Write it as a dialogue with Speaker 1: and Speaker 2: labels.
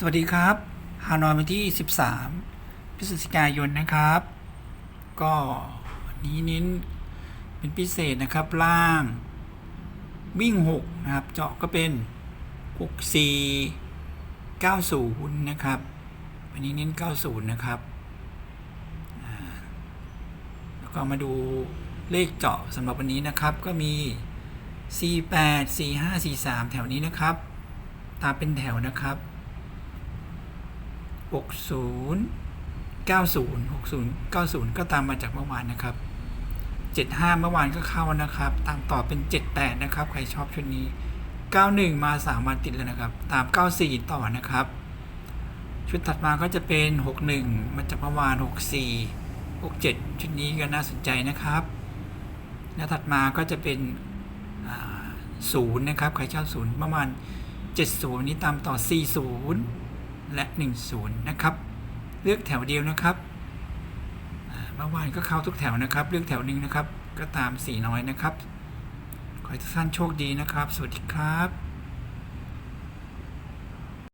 Speaker 1: สวัสดีครับ ฮานอยวันที่ 13 พฤศจิกายนนะครับ ก็วันนี้เน้นเป็นพิเศษนะครับล่าง วิ่ง 6 นะครับ เจาะก็เป็น 6 4 90 นะครับวันนี้เน้น 90 นะครับแล้วก็มาดูเลขเจาะสำหรับวันนี้นะครับก็มี 48 45 43 แถวนี้นะครับ ตามเป็นแถวนะครับ 60 90 60 90 ก็ตามมาจากเมื่อวานนะครับ 75 เมื่อวานก็เข้านะครับ ตามต่อเป็น 78 นะครับ ใครชอบชุดนี้ 91 มา 3 วันติดแล้วนะครับ ตาม 94 ต่อนะครับ ชุดถัดมาก็จะเป็น 61 มาจากเมื่อวาน 64 67 ชุดนี้ก็น่าสนใจนะครับ แล้วถัดมาก็จะเป็นอ่า0นะครับ ใครชอบ0ประมาณ 70 นี้ตามต่อ 40 และ 10 นะครับ เลือกแถวเดียวนะครับเมื่อวานก็เข้าทุกแถวนะครับ เลือกแถวหนึ่งนะครับ ก็ตามสีน้อยนะครับ ขอให้ทุกท่านโชคดีนะครับ สวัสดีครับ